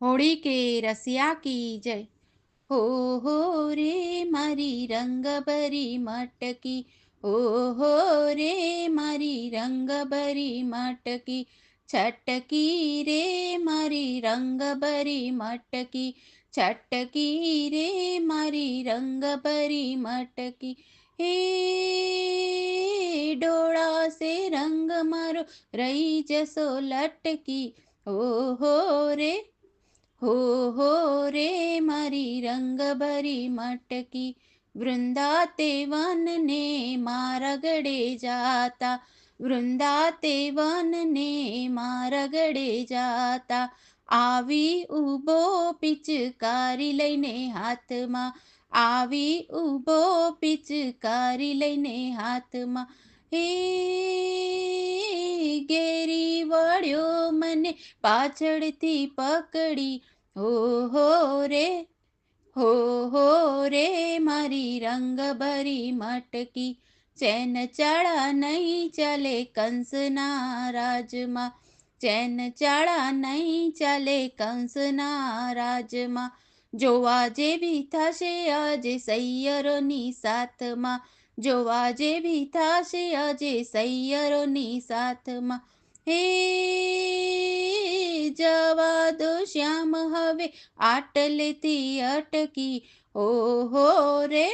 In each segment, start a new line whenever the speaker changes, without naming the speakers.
હોળી કે રસિયા કી જય હો હો રે મારી રંગભરી મટકી હો હો રે મારી રંગભરી મટકી છટકી રે મારી રંગભરી મટકી છટકી રે મારી રંગભરી મટકી હે ડોળા સે રંગ મારો રહી જશો લટકી ઓહો રે હો હો રે મારી રંગભરી મટકી વૃંદા તે વનને મારા ગળે જાતા વૃંદા તે વનને મારા ગળે જાતા. આવી ઊભો પિચકારી લઈને હાથમાં, આવી ઊભો પિચકારી લઈને હાથમાં હે ઘેરી વળ્યો મને પાછળથી પકડી. હો હો રે હો હો રે, મારી રંગભરી મટકી. ચેન ચાળા નહીં ચાલે કંસના રાજમાં. ચેન ચાળા નહીં ચાલે કંસના રાજમાં. જોવા જેવી થશે આજે સૈયરોની સાથમાં. જોવા જેવી થશે આજે સૈયરોની સાથમાં હે જવા દો શ્યામ હવે આટલેથી અટકી ઓહો રે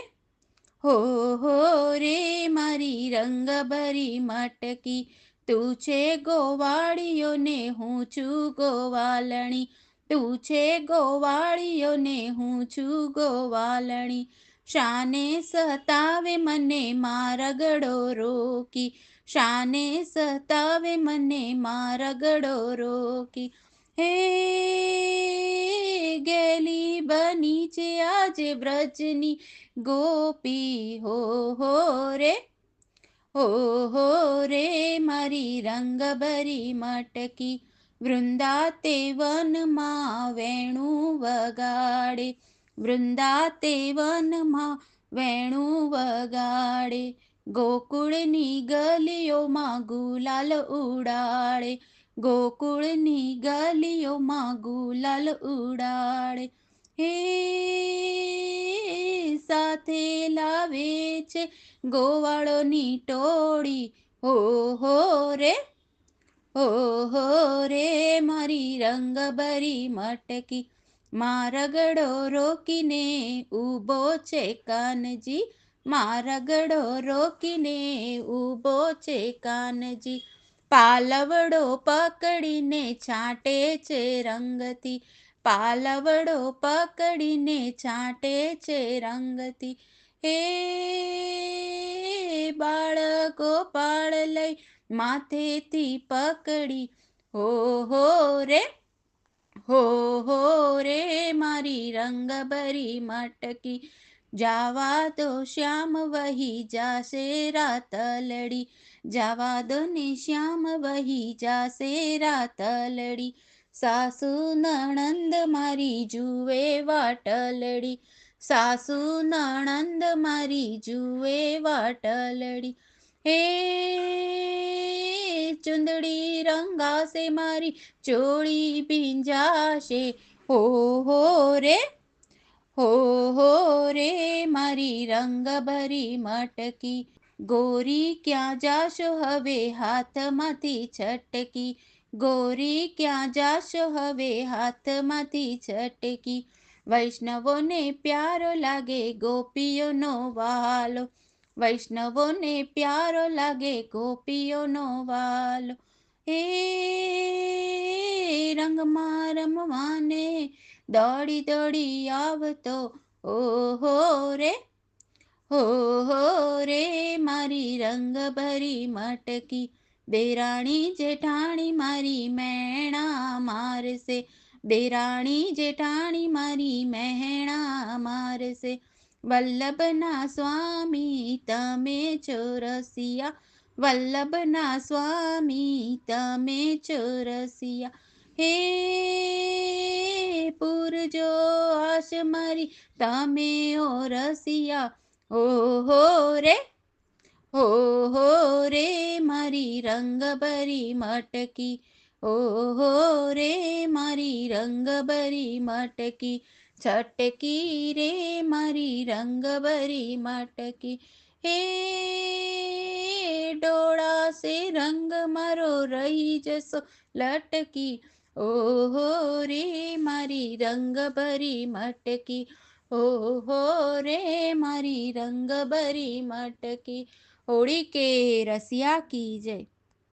હો હો રે મારી રંગભરી મટકી તું છે ગોવાળીઓને હું છું ગોવાલણી તું છે ગોવાળીઓને હું છું ગોવાલણી શાને સતાવે મને મારા ગળો રોકી. શાને સતાવે મને મારા ગળો રોકી. હે ગેલી બની છે આજે વ્રજની ગોપી. હો હો રે, હો હો રે મારી રંગભરી મટકી. વૃંદા તે વનમાં વેણું વગાડે. વૃંદા તે વનમાં વેણું વગાડે, ગોકુળની ગલીઓમાં ગુલાલ ઉડાડે, ગોકુળની ગલીઓમાં ગુલાલ ઉડાડે. હે સાથે લાવે છે ગોવાળોની ટોળી. હો હો રે, હો હો રે, મારી રંગભરી મટકી. મારગડો રોકીને ઊભો છે કાનજી. મારગડો રોકીને ઊભો છે કાનજી. પાલવડો પકડીને છાંટે છે રંગતી પાલવડો પકડીને છાંટે છે રંગતી હે બાળકો પાળ લઈ માથેથી પકડી. હો હો રે, હો હો મારી રંગભરી મટકી જાવા દો શ્યામ વહી જાશે રાતલડી જાવા દો ને શ્યામ વહી જાશે રાતલડી સાસુ નણંદ મારી જુએ વાટલડી સાસુ નણંદ મારી જુએ વાટલડી હે ચુંદડી રંગાશે મારી ચોળી ભીંજાશે હો હો રે હો હો રે મારી રંગભરી મટકી ગોરી ક્યાં જાશો હવે હાથમાંથી છટકી ગોરી ક્યાં જાશો હવે હાથમાંથી છટકી વૈષ્ણવોને પ્યારો લાગે ગોપીઓનો વાલો વૈષ્ણવોને પ્યારો લાગે ગોપીઓનો વાલો હે રંગમાં રમવાને દોડી દોડી આવતો. ઓહો રે હો હો રે, મારી રંગભરી મટકી. બેરાણી જેઠાણી મારી મેણા મારશે. બેરાણી જેઠાણી મારી મહેણા મારશે. વલ્લભના સ્વામી, તમે ચોરસિયા વલ્લભના સ્વામી, તમે ચોરસિયા. હે પૂરજો આશ મારી તમે ઓ રસિયા. ઓહો રે હો હો રે મારી રંગભરી મટકી. ઓહો રે મારી રંગભરી મટકી. છટકી રે મારી રંગભરી મટકી. હે ડોળાશે રંગ મારો રહી જશો. લટકી, ઓહો રે મારી રંગભરી મટકી. ઓહો રે મારી રંગભરી મટકી. હોળી કે રસિયા કી જય.